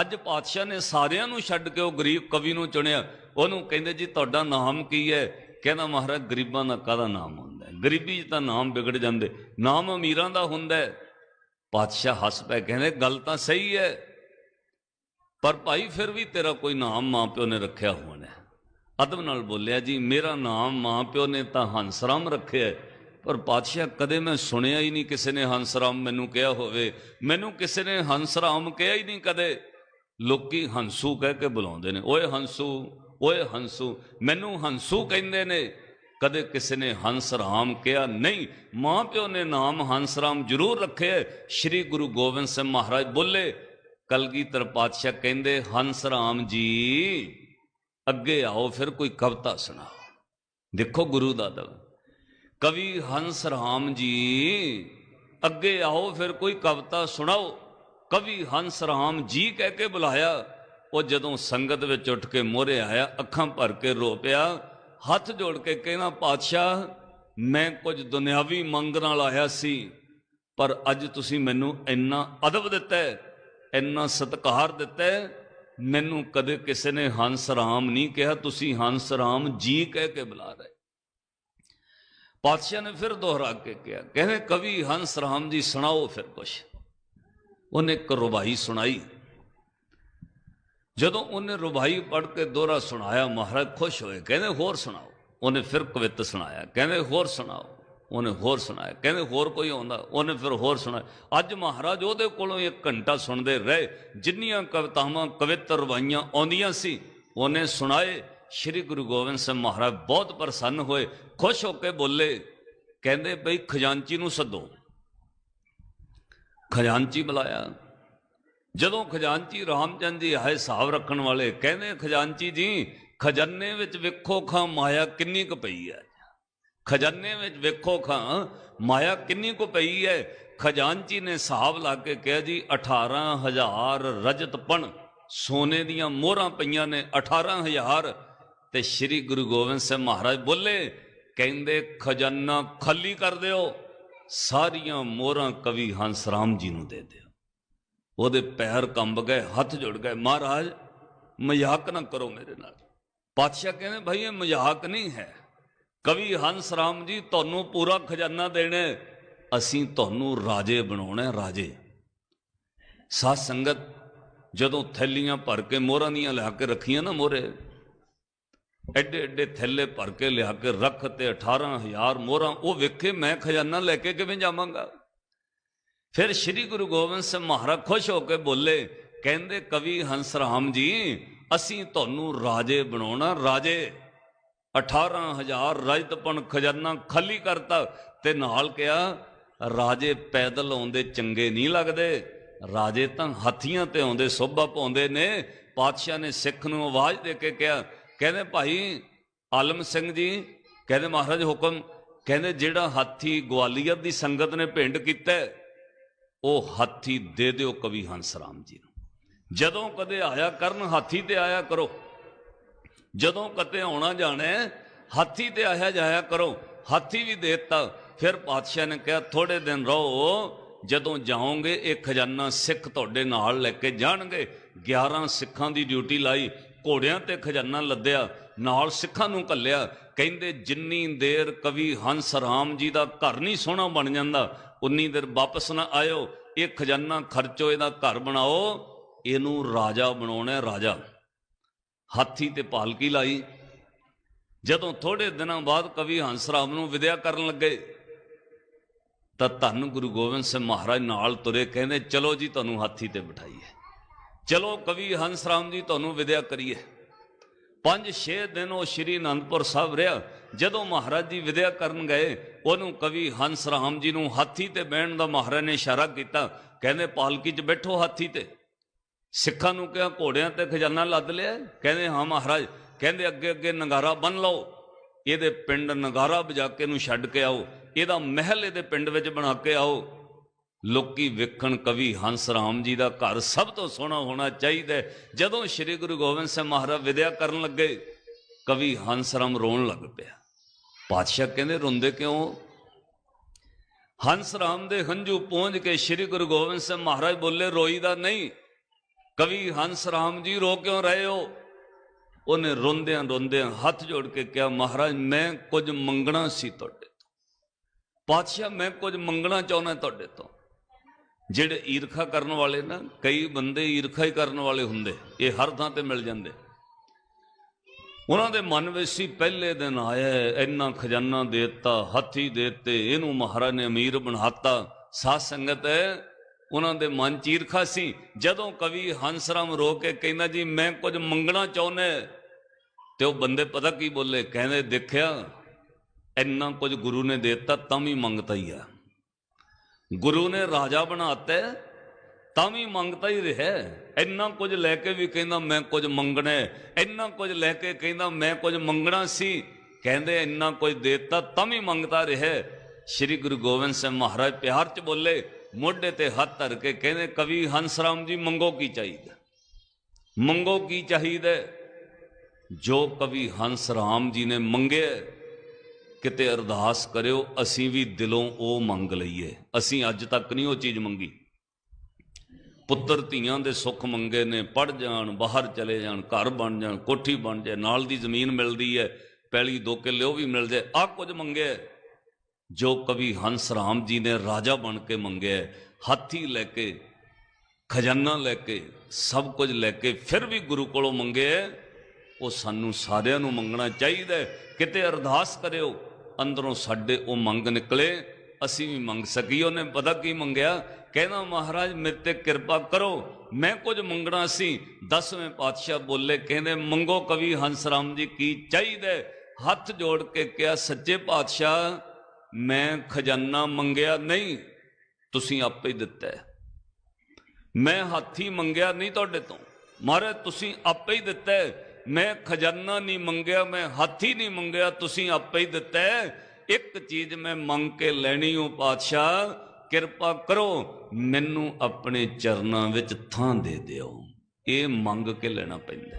ਅੱਜ ਪਾਤਸ਼ਾਹ ਨੇ ਸਾਰਿਆਂ ਨੂੰ ਛੱਡ ਕੇ ਉਹ ਗਰੀਬ ਕਵੀ ਨੂੰ ਚੁਣਿਆ। ਉਹਨੂੰ ਕਹਿੰਦੇ, ਜੀ, ਤੁਹਾਡਾ ਨਾਮ ਕੀ ਹੈ? ਕਹਿੰਦਾ, ਮਹਾਰਾਜ, ਗਰੀਬਾਂ ਦਾ ਕਾਹਦਾ ਨਾਮ ਹੁੰਦਾ ਹੈ? ਗਰੀਬੀ 'ਚ ਤਾਂ ਨਾਮ ਵਿਗੜ ਜਾਂਦੇ। ਨਾਮ ਅਮੀਰਾਂ ਦਾ ਹੁੰਦਾ ਹੈ। ਪਾਤਸ਼ਾਹ ਹੱਸ ਪਏ, ਕਹਿੰਦੇ, ਗੱਲ ਤਾਂ ਸਹੀ ਹੈ, ਪਰ ਭਾਈ ਫਿਰ ਵੀ ਤੇਰਾ ਕੋਈ ਨਾਮ ਮਾਂ ਪਿਓ ਨੇ ਰੱਖਿਆ ਹੋਣਾ ਅਦਬ ਨਾਲ ਬੋਲਿਆ, ਜੀ, ਮੇਰਾ ਨਾਮ ਮਾਂ ਪਿਓ ਨੇ ਤਾਂ ਹੰਸਰਾਮ ਰੱਖਿਆ ਪਰ ਪਾਤਸ਼ਾਹ, ਕਦੇ ਮੈਂ ਸੁਣਿਆ ਹੀ ਨਹੀਂ ਕਿਸੇ ਨੇ ਹੰਸਰਾਮ ਮੈਨੂੰ ਕਿਹਾ ਹੋਵੇ। ਮੈਨੂੰ ਕਿਸੇ ਨੇ ਹੰਸਰਾਮ ਕਿਹਾ ਹੀ ਨਹੀਂ ਕਦੇ। ਲੋਕੀ ਹੰਸੂ ਕਹਿ ਕੇ ਬੁਲਾਉਂਦੇ ਨੇ, ਓਏ ਹੰਸੂ ਓਏ ਹੰਸੂ। ਮੈਨੂੰ ਹੰਸੂ ਕਹਿੰਦੇ ਨੇ, ਕਦੇ ਕਿਸੇ ਨੇ ਹੰਸ ਰਾਮ ਕਿਹਾ? ਨਹੀਂ, ਮਾਂ ਪਿਓ ਨੇ ਨਾਮ ਹੰਸ ਰਾਮ ਜ਼ਰੂਰ ਰੱਖਿਆ ਸ੍ਰੀ ਗੁਰੂ ਗੋਬਿੰਦ ਸਿੰਘ ਮਹਾਰਾਜ ਬੋਲੇ, ਕਲਗੀਧਰ ਪਾਤਸ਼ਾਹ ਕਹਿੰਦੇ, ਹੰਸ ਰਾਮ ਜੀ, ਅੱਗੇ ਆਓ, ਫਿਰ ਕੋਈ ਕਵਿਤਾ ਸੁਣਾਓ। ਦੇਖੋ ਗੁਰੂ ਦਾ ਦਵ ਕਵੀ ਹੰਸ ਰਾਮ ਜੀ, ਅੱਗੇ ਆਓ, ਫਿਰ ਕੋਈ ਕਵਿਤਾ ਸੁਣਾਓ। ਕਵੀ ਹੰਸ ਰਾਮ ਜੀ ਕਹਿ ਕੇ ਬੁਲਾਇਆ, ਉਹ ਜਦੋਂ ਸੰਗਤ ਵਿੱਚ ਉੱਠ ਕੇ ਮੋਹਰੇ ਆਇਆ, ਅੱਖਾਂ ਭਰ ਕੇ ਰੋ ਪਿਆ, ਹੱਥ ਜੋੜ ਕੇ ਕਹਿਣਾ, ਪਾਤਸ਼ਾਹ, ਮੈਂ ਕੁਝ ਦੁਨਿਆਵੀ ਮੰਗ ਨਾਲ ਆਇਆ ਸੀ, ਪਰ ਅੱਜ ਤੁਸੀਂ ਮੈਨੂੰ ਇੰਨਾ ਅਦਬ ਦਿੱਤਾ ਇੰਨਾ ਸਤਿਕਾਰ ਦਿੱਤਾ ਮੈਨੂੰ ਕਦੇ ਕਿਸੇ ਨੇ ਹੰਸ ਰਾਮ ਨਹੀਂ ਕਿਹਾ, ਤੁਸੀਂ ਹੰਸ ਰਾਮ ਜੀ ਕਹਿ ਕੇ ਬੁਲਾ ਰਹੇ ਪਾਤਸ਼ਾਹ ਨੇ ਫਿਰ ਦੁਹਰਾ ਕੇ ਕਿਹਾ, ਕਹਿੰਦੇ ਕਵੀ ਹੰਸ ਰਾਮ ਜੀ ਸੁਣਾਓ ਫਿਰ ਕੁਛ। ਉਹਨੇ ਇੱਕ ਰੁਬਾਈ ਸੁਣਾਈ। ਜਦੋਂ ਉਹਨੇ ਰੁਬਾਈ ਪੜ੍ਹ ਕੇ ਦੋਹਰਾ ਸੁਣਾਇਆ, ਮਹਾਰਾਜ ਖੁਸ਼ ਹੋਏ, ਕਹਿੰਦੇ ਹੋਰ ਸੁਣਾਓ। ਉਹਨੇ ਫਿਰ ਕਵਿਤ ਸੁਣਾਇਆ, ਕਹਿੰਦੇ ਹੋਰ ਸੁਣਾਓ। ਉਹਨੇ ਹੋਰ ਸੁਣਾਇਆ, ਕਹਿੰਦੇ ਹੋਰ ਕੋਈ ਆਉਂਦਾ। ਉਹਨੇ ਫਿਰ ਹੋਰ ਸੁਣਾਇਆ। ਅੱਜ ਮਹਾਰਾਜ ਉਹਦੇ ਕੋਲੋਂ ਇੱਕ ਘੰਟਾ ਸੁਣਦੇ ਰਹੇ। ਜਿੰਨੀਆਂ ਕਵਿਤਾਵਾਂ, ਕਵਿਤ ਰਵਾਈਆਂ ਆਉਂਦੀਆਂ ਸੀ, ਉਹਨੇ ਸੁਣਾਏ। ਸ੍ਰੀ ਗੁਰੂ ਗੋਬਿੰਦ ਸਿੰਘ ਮਹਾਰਾਜ ਬਹੁਤ ਪ੍ਰਸੰਨ ਹੋਏ, ਖੁਸ਼ ਹੋ ਕੇ ਬੋਲੇ, ਕਹਿੰਦੇ ਬਈ ਖਜ਼ਾਨਚੀ ਨੂੰ ਸੱਦੋ। ਖਜ਼ਾਨਚੀ ਬੁਲਾਇਆ। ਜਦੋਂ ਖਜ਼ਾਨਚੀ ਰਾਮਚੰਦ ਜੀ ਆਏ ਹਿਸਾਬ ਰੱਖਣ ਵਾਲੇ ਕਹਿੰਦੇ, ਖਜ਼ਾਨਚੀ ਜੀ, ਖਜ਼ਾਨੇ ਵਿੱਚ ਵੇਖੋ ਖਾਂ ਮਾਇਆ ਕਿੰਨੀ ਕੁ ਪਈ ਹੈ। ਖਜ਼ਾਨੇ ਵਿੱਚ ਵੇਖੋ ਖਾਂ ਮਾਇਆ ਕਿੰਨੀ ਕੁ ਪਈ ਹੈ। ਖਜ਼ਾਨਚੀ ਨੇ ਹਿਸਾਬ ਲਾ ਕੇ ਕਿਹਾ, ਜੀ 18000 ਰਜਤ ਪਣ ਸੋਨੇ ਦੀਆਂ ਮੋਹਰਾਂ ਪਈਆਂ ਨੇ 18000 ਤੇ ਸ੍ਰੀ ਗੁਰੂ ਗੋਬਿੰਦ ਸਿੰਘ ਮਹਾਰਾਜ ਬੋਲੇ, ਕਹਿੰਦੇ, ਖਜ਼ਾਨਾ ਖਾਲੀ ਕਰ ਦਿਓ। ਸਾਰੀਆਂ ਮੋਹਰਾਂ ਕਵੀ ਹੰਸ ਰਾਮ ਜੀ ਨੂੰ ਦੇ ਦਿਓ। ਉਹਦੇ ਪੈਰ ਕੰਬ ਗਏ, ਹੱਥ ਜੁੜ ਗਏ, ਮਹਾਰਾਜ, ਮਜ਼ਾਕ ਨਾ ਕਰੋ ਮੇਰੇ ਨਾਲ। ਪਾਤਸ਼ਾਹ ਕਹਿੰਦੇ, ਭਾਈ, ਇਹ ਮਜ਼ਾਕ ਨਹੀਂ ਹੈ। ਕਵੀ ਹੰਸ ਰਾਮ ਜੀ ਤੁਹਾਨੂੰ ਪੂਰਾ ਖਜ਼ਾਨਾ ਦੇਣਾ। ਅਸੀਂ ਤੁਹਾਨੂੰ ਰਾਜੇ ਬਣਾਉਣਾ, ਰਾਜੇ। ਸਾਧ ਸੰਗਤ ਜਦੋਂ ਥੈਲੀਆਂ ਭਰ ਕੇ ਮੋਹਰਾਂ ਦੀਆਂ ਲਿਆ ਕੇ ਰੱਖੀਆਂ ਨਾ ਮੋਹਰੇ ਐਡੇ ਐਡੇ ਥੈਲੇ ਭਰ ਕੇ ਲਿਆ ਕੇ ਰੱਖ ਤੇ 18000 ਮੋਹਰਾਂ, ਉਹ ਵੇਖੇ ਮੈਂ ਖਜ਼ਾਨਾ ਲੈ ਕੇ ਕਿਵੇਂ ਜਾਵਾਂਗਾ? ਫਿਰ ਸ੍ਰੀ ਗੁਰੂ ਗੋਬਿੰਦ ਸਿੰਘ ਮਹਾਰਾਜ ਖੁਸ਼ ਹੋ ਕੇ ਬੋਲੇ, ਕਹਿੰਦੇ, ਕਵੀ ਹੰਸ ਰਾਮ ਜੀ, ਅਸੀਂ ਤੁਹਾਨੂੰ ਰਾਜੇ ਬਣਾਉਣਾ, ਰਾਜੇ। 18000 ਰਜਤਪਣ ਖਜ਼ਾਨਾ ਖਾਲੀ ਕਰਤਾ। ਤੇ ਨਾਲ ਕਿਹਾ, ਰਾਜੇ ਪੈਦਲ ਆਉਂਦੇ ਚੰਗੇ ਨਹੀਂ ਲੱਗਦੇ, ਰਾਜੇ ਤਾਂ ਹਾਥੀਆਂ ਤੇ ਆਉਂਦੇ, ਸੋਭਾ ਪਾਉਂਦੇ ਨੇ। ਪਾਤਸ਼ਾਹ ਨੇ ਸਿੱਖ ਨੂੰ ਆਵਾਜ਼ ਦੇ ਕੇ ਕਿਹਾ ਕਹਿੰਦੇ ਭਾਈ ਆਲਮ ਸਿੰਘ ਜੀ, ਕਹਿੰਦੇ ਮਹਾਰਾਜ ਹੁਕਮ, ਕਹਿੰਦੇ ਜਿਹੜਾ ਹਾਥੀ ਗਵਾਲੀਅਰ ਦੀ ਸੰਗਤ ਨੇ ਪਿੰਡ ਕੀਤਾ, ਉਹ ਹਾਥੀ ਦੇ ਦਿਓ ਕਵੀ ਹੰਸ ਰਾਮ ਜੀ ਨੂੰ। ਜਦੋਂ ਕਦੇ ਆਇਆ ਕਰਨ, ਹਾਥੀ ਤੇ ਆਇਆ ਕਰੋ। ਜਦੋਂ ਕਦੇ ਆਉਣਾ ਜਾਣਾ, ਹਾਥੀ ਤੇ ਆਇਆ ਜਾਇਆ ਕਰੋ। ਹਾਥੀ ਵੀ ਦੇ ਦਿੱਤਾ। ਫਿਰ ਪਾਤਸ਼ਾਹ ਨੇ ਕਿਹਾ ਥੋੜੇ ਦਿਨ ਰਹੋ, ਜਦੋਂ ਜਾਓਗੇ, ਇਹ ਖਜ਼ਾਨਾ ਸਿੱਖ ਤੁਹਾਡੇ ਨਾਲ ਲੈ ਕੇ ਜਾਣਗੇ। 11 ਸਿੱਖਾਂ ਦੀ ਡਿਊਟੀ ਲਾਈ ਘੋੜਿਆਂ ਤੇ ਖਜ਼ਾਨਾ ਲੱਦਿਆ, ਨਾਲ ਸਿੱਖਾਂ ਨੂੰ ਕੱਲਿਆ ਕਹਿੰਦੇ, ਜਿੰਨੀ ਦੇਰ ਕਵੀ ਹੰਸ ਰਾਮ ਜੀ ਦਾ ਘਰ ਨਹੀਂ ਸੋਹਣਾ ਬਣ ਜਾਂਦਾ, ਉਨੀ ਦੇਰ ਵਾਪਸ ਨਾ ਆਇਓ। ਇਹ ਖਜ਼ਾਨਾ ਖਰਚੋ, ਇਹਦਾ ਘਰ ਬਣਾਓ। ਇਹਨੂੰ ਰਾਜਾ ਬਣਾਉਣਾ ਰਾਜਾ। ਹਾਥੀ ਤੇ ਪਾਲਕੀ ਲਾਈ। ਜਦੋਂ ਥੋੜੇ ਦਿਨਾਂ ਬਾਅਦ ਕਵੀ ਹੰਸ ਰਾਮ ਨੂੰ ਵਿਦਿਆ ਕਰਨ ਲੱਗੇ, ਤਾਂ ਧੰਨ ਗੁਰੂ ਗੋਬਿੰਦ ਸਿੰਘ ਮਹਾਰਾਜ ਨਾਲ ਤੁਰੇ, ਕਹਿੰਦੇ, ਚਲੋ ਜੀ, ਤੁਹਾਨੂੰ ਹਾਥੀ ਤੇ ਬਿਠਾਈਏ। ਚਲੋ ਕਵੀ ਹੰਸ ਰਾਮ ਜੀ, ਤੁਹਾਨੂੰ ਵਿਦਿਆ ਕਰੀਏ। ਪੰਜ ਛੇ ਦਿਨ ਉਹ ਸ਼੍ਰੀ ਅਨੰਦਪੁਰ ਸਾਹਿਬ ਰਿਹਾ, ਜਦੋਂ ਮਹਾਰਾਜ ਜੀ ਵਿਦਿਆ ਕਰਨ ਗਏ, ਉਹਨੂੰ ਕਵੀ ਹੰਸ ਰਾਮ ਜੀ ਨੂੰ ਹਾਥੀ ਤੇ ਬਹਿਣ ਦਾ ਮਹਾਰਾਜ ਨੇ ਇਸ਼ਾਰਾ ਕੀਤਾ। ਕਹਿੰਦੇ, ਪਾਲਕੀ 'ਚ ਬੈਠੋ ਹਾਥੀ ਤੇ। ਸਿੱਖਾਂ ਨੂੰ ਕਿਹਾ, ਘੋੜਿਆਂ ਤੇ ਖਜ਼ਾਨਾ ਲੱਦ ਲਿਆ ਕਹਿੰਦੇ, ਹਾਂ ਮਹਾਰਾਜ। ਕਹਿੰਦੇ, ਅੱਗੇ ਅੱਗੇ ਨਗਾਰਾ ਬੰਨ ਲਓ। ਇਹਦੇ ਪਿੰਡ ਨਗਾਰਾ ਵਜਾ ਕੇ ਨੂੰ ਛੱਡ ਕੇ ਆਓ। ਇਹਦਾ ਮਹਿਲ ਇਹਦੇ ਪਿੰਡ ਵਿੱਚ ਬਣਾ ਕੇ ਆਓ। ਲੋਕੀ ਵੇਖਣ ਕਵੀ ਹੰਸ ਰਾਮ ਜੀ ਦਾ ਘਰ ਸਭ ਤੋਂ ਸੋਹਣਾ ਹੋਣਾ ਚਾਹੀਦਾ ਜਦੋਂ ਸ੍ਰੀ ਗੁਰੂ ਗੋਬਿੰਦ ਸਿੰਘ ਮਹਾਰਾਜ ਵਿਦਿਆ ਕਰਨ ਲੱਗੇ, ਕਵੀ ਹੰਸ ਰਾਮ ਰੋਣ ਲੱਗ ਪਿਆ। ਪਾਤਸ਼ਾਹ ਕਹਿੰਦੇ, ਰੋਂਦੇ ਕਿਉਂ? ਹੰਸ ਰਾਮ ਦੇ ਹੰਝੂ ਪਹੁੰਚ ਕੇ ਸ੍ਰੀ ਗੁਰੂ ਗੋਬਿੰਦ ਸਿੰਘ ਮਹਾਰਾਜ ਬੋਲੇ, ਰੋਈ ਦਾ ਨਹੀਂ। ਕਵੀ ਹੰਸ ਰਾਮ ਜੀ ਰੋ ਕਿਉਂ ਰਹੇ ਹੋ? ਉਹਨੇ ਰੋਂਦਿਆਂ ਰੋਂਦਿਆਂ ਹੱਥ ਜੋੜ ਕੇ ਕਿਹਾ, ਮਹਾਰਾਜ, ਮੈਂ ਕੁਝ ਮੰਗਣਾ ਸੀ ਤੁਹਾਡੇ ਤੋਂ। ਪਾਤਸ਼ਾਹ, ਮੈਂ ਕੁਝ ਮੰਗਣਾ ਚਾਹੁੰਦਾ ਤੁਹਾਡੇ ਤੋਂ। ਜਿਹੜੇ ਈਰਖਾ ਕਰਨ ਵਾਲੇ ਨਾ, ਕਈ ਬੰਦੇ ਈਰਖਾ ਹੀ ਕਰਨ ਵਾਲੇ ਹੁੰਦੇ, ਇਹ ਹਰ ਥਾਂ ਤੇ ਮਿਲ ਜਾਂਦੇ। ਉਹਨਾਂ ਦੇ ਮਨ ਵਿੱਚ ਸੀ, ਪਹਿਲੇ ਦਿਨ ਆਇਆ, ਇੰਨਾ ਖਜ਼ਾਨਾ ਦੇਤਾ, ਹਾਥੀ ਦੇਤੇ, ਇਹਨੂੰ ਮਹਾਰਾਜ ਨੇ ਅਮੀਰ ਬਣਾਤਾ। ਸਾਧ ਸੰਗਤ ਹੈ ਉਹਨਾਂ ਦੇ ਮਨ ਚ ਈਰਖਾ ਸੀ। ਜਦੋਂ ਕਵੀ ਹੰਸਰਾਮ ਰੋ ਕੇ ਕਹਿੰਦਾ, ਜੀ, ਮੈਂ ਕੁਝ ਮੰਗਣਾ ਚਾਹੁੰਦਾ ਤੇ ਉਹ ਬੰਦੇ ਪਤਾ ਕੀ ਬੋਲੇ? ਕਹਿੰਦੇ, ਦੇਖਿਆ, ਇੰਨਾ ਕੁਝ ਗੁਰੂ ਨੇ ਦਿੱਤਾ, ਤਾਂ ਵੀ ਮੰਗਤਾ ਹੀ ਆ। ਗੁਰੂ ਨੇ ਰਾਜਾ ਬਣਾਤਾ ਤਾਂ ਵੀ ਮੰਗਤਾ ਹੀ ਰਿਹਾ ਇੰਨਾ ਕੁਝ ਲੈ ਕੇ ਵੀ ਕਹਿੰਦਾ, ਮੈਂ ਕੁਝ ਮੰਗਣਾ ਇੰਨਾ ਕੁਝ ਲੈ ਕੇ ਕਹਿੰਦਾ, ਮੈਂ ਕੁਝ ਮੰਗਣਾ ਸੀ। ਕਹਿੰਦੇ, ਇੰਨਾ ਕੁਝ ਦੇਤਾ, ਤਾਂ ਵੀ ਮੰਗਤਾ ਰਿਹਾ ਸ੍ਰੀ ਗੁਰੂ ਗੋਬਿੰਦ ਸਿੰਘ ਮਹਾਰਾਜ ਪਿਆਰ ਚ ਬੋਲੇ, ਮੋਢੇ ਤੇ ਹੱਥ ਧਰ ਕੇ ਕਹਿੰਦੇ, ਕਵੀ ਹੰਸਰਾਮ ਜੀ, ਮੰਗੋ ਕੀ ਚਾਹੀਦਾ? ਮੰਗੋ ਕੀ ਚਾਹੀਦਾ ਜੋ ਕਵੀ ਹੰਸ ਰਾਮ ਜੀ ਨੇ ਮੰਗਿਆ ਕਿਤੇ ਅਰਦਾਸ ਕਰਿਓ, ਅਸੀਂ ਵੀ ਦਿਲੋਂ ਉਹ ਮੰਗ ਲਈਏ। ਅਸੀਂ ਅੱਜ ਤੱਕ ਨਹੀਂ ਉਹ ਚੀਜ਼ ਮੰਗੀ। ਪੁੱਤਰ ਧੀਆਂ ਦੇ ਸੁੱਖ ਮੰਗੇ ਨੇ ਪੜ ਜਾਣ, ਬਾਹਰ ਚਲੇ ਜਾਣ, ਘਰ ਬਣ ਜਾਣ, ਕੋਠੀ ਬਣ ਜਾਏ, ਨਾਲ ਦੀ ਜ਼ਮੀਨ ਮਿਲਦੀ ਹੈ, ਪੈਲੀ ਦੋ ਕਿੱਲੇ ਉਹ ਵੀ ਮਿਲ ਜਾਏ ਆ ਕੁਝ ਮੰਗਿਆ ਜੋ ਕਵੀ ਹੰਸ ਰਾਮ ਜੀ ਨੇ ਰਾਜਾ ਬਣ ਕੇ ਮੰਗਿਆ ਹਾਥੀ ਲੈ ਕੇ, ਖਜ਼ਾਨਾ ਲੈ ਕੇ, ਸਭ ਕੁਝ ਲੈ ਕੇ ਫਿਰ ਵੀ ਗੁਰੂ ਕੋਲੋਂ ਮੰਗਿਆ ਉਹ ਸਾਨੂੰ ਸਾਰਿਆਂ ਨੂੰ ਮੰਗਣਾ ਚਾਹੀਦਾ ਕਿਤੇ ਅਰਦਾਸ ਕਰਿਓ ਅੰਦਰੋਂ ਸਾਡੇ ਉਹ ਮੰਗ ਨਿਕਲੇ, ਅਸੀਂ ਵੀ ਮੰਗ ਸਕੀਏ ਉਹਨੇ ਪਤਾ ਕੀ ਮੰਗਿਆ? ਕਹਿੰਦਾ, ਮਹਾਰਾਜ, ਮੇਰੇ ਤੇ ਕਿਰਪਾ ਕਰੋ, ਮੈਂ ਕੁਝ ਮੰਗਣਾ ਸੀ। ਦਸਵੇਂ ਪਾਤਸ਼ਾਹ ਬੋਲੇ, ਕਹਿੰਦੇ, ਮੰਗੋ ਕਵੀ ਹੰਸ ਰਾਮ ਜੀ, ਕੀ ਚਾਹੀਦਾ ਹੱਥ ਜੋੜ ਕੇ ਕਿਹਾ, ਸੱਚੇ ਪਾਤਸ਼ਾਹ, ਮੈਂ ਖਜ਼ਾਨਾ ਮੰਗਿਆ ਨਹੀਂ, ਤੁਸੀਂ ਆਪੇ ਹੀ ਦਿੱਤਾ ਮੈਂ ਹਾਥੀ ਮੰਗਿਆ ਨਹੀਂ ਤੁਹਾਡੇ ਤੋਂ। ਮਹਾਰਾਜ, ਤੁਸੀਂ ਆਪੇ ਹੀ ਦਿੱਤਾ ਮੈਂ ਖਜ਼ਾਨਾ ਨਹੀਂ ਮੰਗਿਆ, ਮੈਂ ਹਾਥੀ ਨਹੀਂ ਮੰਗਿਆ, ਤੁਸੀਂ ਆਪੇ ਹੀ ਦਿੱਤਾ ਇੱਕ ਚੀਜ਼ ਮੈਂ ਮੰਗ ਕੇ ਲੈਣੀ ਹੂੰ ਪਾਤਸ਼ਾਹ, ਕਿਰਪਾ ਕਰੋ, ਮੈਨੂੰ ਆਪਣੇ ਚਰਨਾਂ ਵਿੱਚ ਥਾਂ ਦੇ ਦਿਓ। ਇਹ ਮੰਗ ਕੇ ਲੈਣਾ ਪੈਂਦਾ।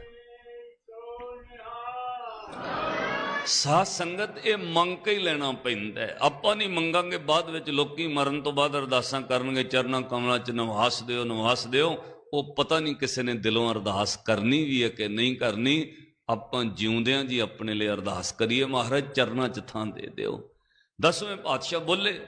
ਸਾਧ ਸੰਗਤ ਇਹ ਮੰਗ ਕੇ ਹੀ ਲੈਣਾ ਪੈਂਦਾ ਆਪਾਂ ਨਹੀਂ ਮੰਗਾਂਗੇ, ਬਾਅਦ ਵਿੱਚ ਲੋਕੀ ਮਰਨ ਤੋਂ ਬਾਅਦ ਅਰਦਾਸਾਂ ਕਰਨਗੇ, ਚਰਨਾਂ ਕਮਲਾਂ 'ਚ ਨਿਵਾਸ ਦਿਓ ਨਿਵਾਸ ਦਿਓ। ਉਹ ਪਤਾ ਨਹੀਂ ਕਿਸੇ ਨੇ ਦਿਲੋਂ ਅਰਦਾਸ ਕਰਨੀ ਵੀ ਹੈ ਕਿ ਨਹੀਂ ਕਰਨੀ, ਆਪਾਂ ਜਿਉਂਦਿਆਂ ਜੀ ਆਪਣੇ ਲਈ ਅਰਦਾਸ ਕਰੀਏ। ਮਹਾਰਾਜ, ਚਰਨਾਂ 'ਚ ਥਾਂ ਦੇ ਦਿਓ। ਦਸਵੇਂ ਪਾਤਸ਼ਾਹ ਬੋਲੇ,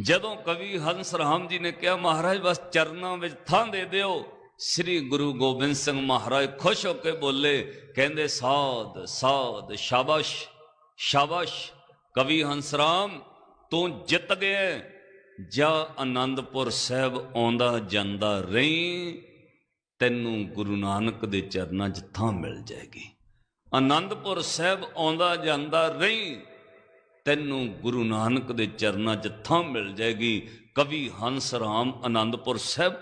ਜਦੋਂ ਕਵੀ ਹੰਸ ਰਾਮ ਜੀ ਨੇ ਕਿਹਾ, ਮਹਾਰਾਜ, ਬਸ ਚਰਨਾਂ ਵਿੱਚ ਥਾਂ ਦੇ ਦਿਓ। ਸ੍ਰੀ ਗੁਰੂ ਗੋਬਿੰਦ ਸਿੰਘ ਮਹਾਰਾਜ ਖੁਸ਼ ਹੋ ਕੇ ਬੋਲੇ, ਕਹਿੰਦੇ, ਸਾਧ ਸਾਧ, ਸ਼ਾਬਾਸ਼ ਸ਼ਾਬਾਸ਼। ਕਵੀ ਹੰਸ ਰਾਮ, ਤੂੰ ਜਿੱਤ ਗਿਆ ਜਾ ਆਨੰਦਪੁਰ ਸਾਹਿਬ ਆਉਂਦਾ ਜਾਂਦਾ ਰਹੀਂ, ਤੈਨੂੰ ਗੁਰੂ ਨਾਨਕ ਦੇ ਚਰਨਾਂ 'ਚ ਥਾਂ ਮਿਲ ਜਾਏਗੀ। ਆਨੰਦਪੁਰ ਸਾਹਿਬ ਆਉਂਦਾ ਜਾਂਦਾ ਰਹੀਂ, ਤੈਨੂੰ ਗੁਰੂ ਨਾਨਕ ਦੇ ਚਰਨਾਂ 'ਚ ਥਾਂ ਮਿਲ ਜਾਏਗੀ। ਕਵੀ ਹੰਸ ਰਾਮ ਆਨੰਦਪੁਰ ਸਾਹਿਬ